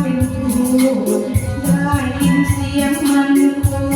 เป็นครูได้ยินเสียงมันครู